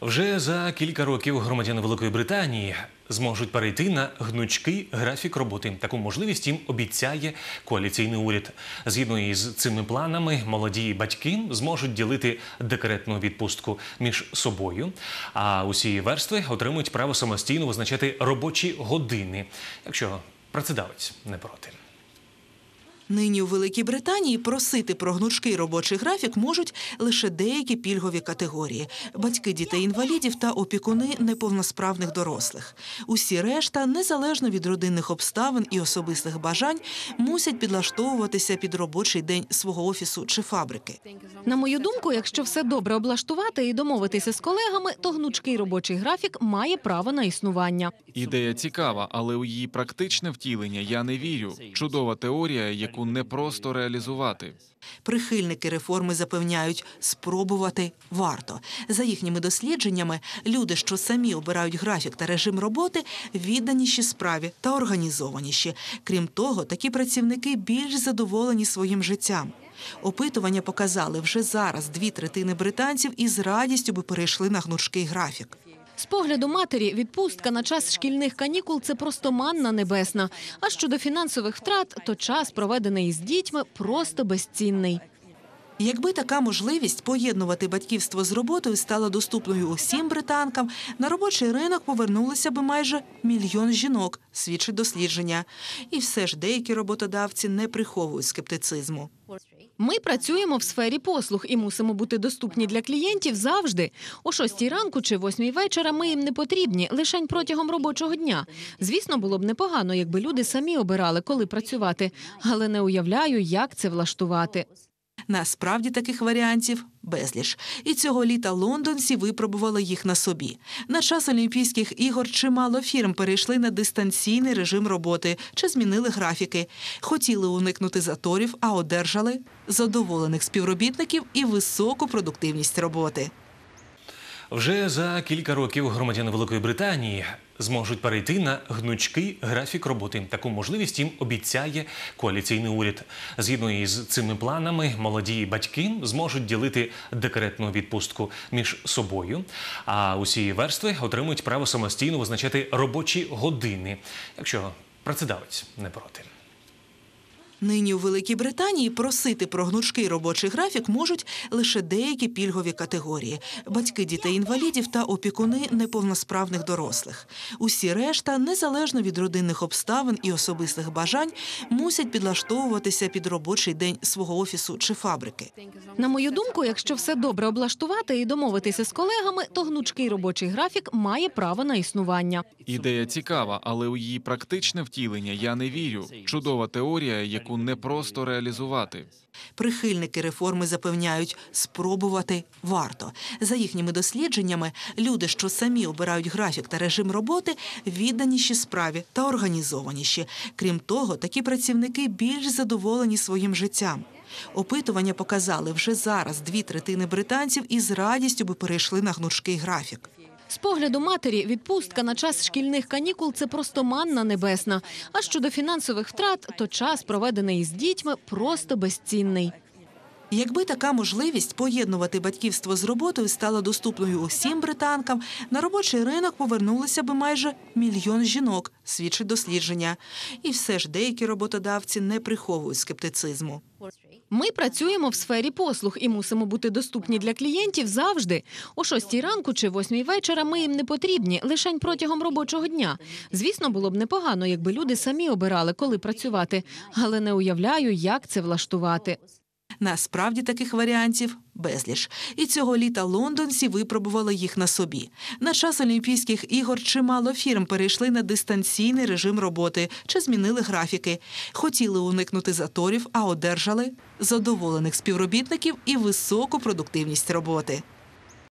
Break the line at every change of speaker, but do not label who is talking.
Вже за кілька років громадяни Великої Британії зможуть перейти на гнучкий графік роботи. Таку можливість їм обіцяє коаліційний уряд. Згідно із цими планами, молоді батьки зможуть ділити декретну відпустку між собою, а усі верстви отримують право самостійно визначати робочі години, якщо працедавець не проти.
Нині у Великій Британії просити про гнучкий робочий графік можуть лише деякі пільгові категорії: батьки дітей-інвалідів та опікуни неповносправних дорослих. Усі решта, незалежно від родинних обставин і особистих бажань, мусять підлаштовуватися під робочий день свого офісу чи фабрики.
На мою думку, якщо все добре облаштувати і домовитися з колегами, то гнучкий робочий графік має право на існування.
Ідея цікава, але у її практичне втілення я не вірю. Чудова теорія, яку не просто реалізувати.
Прихильники реформи запевняють, спробувати варто. За їхніми дослідженнями, люди, що самі обирають графік та режим роботи, відданіші справі та організованіші. Крім того, такі працівники більш задоволені своїм життям. Опитування показали, вже зараз дві третини британців із радістю би перейшли на гнучкий графік.
З погляду матері, відпустка на час шкільних канікул це просто манна небесна. А щодо фінансових втрат, то час, проведений з дітьми, просто безцінний.
Якби така можливість поєднувати батьківство з роботою стала доступною усім британкам, на робочий ринок повернулося би майже мільйон жінок, свідчить дослідження. І все ж деякі роботодавці не приховують скептицизму.
Ми працюємо в сфері послуг і мусимо бути доступні для клієнтів завжди. О шостій ранку чи восьмій вечора ми їм не потрібні лише протягом робочого дня. Звісно, було б непогано, якби люди самі обирали, коли працювати, але не уявляю, як це влаштувати.
Насправді таких варіантів безліч. І цього літа лондонці випробували їх на собі. На час Олімпійських ігор чимало фірм перейшли на дистанційний режим роботи чи змінили графіки. Хотіли уникнути заторів, а одержали задоволених співробітників і високу продуктивність роботи.
Вже за кілька років громадяни Великої Британії зможуть перейти на гнучкий графік роботи. Таку можливість їм обіцяє коаліційний уряд. Згідно із цими планами, молоді батьки зможуть ділити декретну відпустку між собою, а усі верстви отримують право самостійно визначати робочі години, якщо працедавець не проти.
Нині у Великій Британії просити про гнучкий робочий графік можуть лише деякі пільгові категорії: батьки дітей-інвалідів та опікуни неповносправних дорослих. Усі решта, незалежно від родинних обставин і особистих бажань, мусять підлаштовуватися під робочий день свого офісу чи фабрики.
На мою думку, якщо все добре облаштувати і домовитися з колегами, то гнучкий робочий графік має право на існування.
Ідея цікава, але у її практичне втілення я не вірю. Чудова теорія, яку не просто реалізувати.
Прихильники реформи запевняють, спробувати варто. За їхніми дослідженнями, люди, що самі обирають графік та режим роботи, відданіші справі та організованіші. Крім того, такі працівники більш задоволені своїм життям. Опитування показали, вже зараз дві третини британців із радістю би перейшли на гнучкий графік.
З погляду матері, відпустка на час шкільних канікул це просто манна небесна. А щодо фінансових втрат, то час, проведений із дітьми, просто безцінний.
Якби така можливість поєднувати батьківство з роботою стала доступною усім британкам, на робочий ринок повернулося би майже мільйон жінок, свідчить дослідження. І все ж деякі роботодавці не приховують скептицизму.
Ми працюємо в сфері послуг і мусимо бути доступні для клієнтів завжди. О шостій ранку чи восьмій вечора ми їм не потрібні лише протягом робочого дня. Звісно, було б непогано, якби люди самі обирали, коли працювати, але не уявляю, як це влаштувати.
Насправді таких варіантів безліч. І цього літа лондонці випробували їх на собі. На час Олімпійських ігор чимало фірм перейшли на дистанційний режим роботи чи змінили графіки. Хотіли уникнути заторів, а одержали задоволених співробітників і високу продуктивність роботи.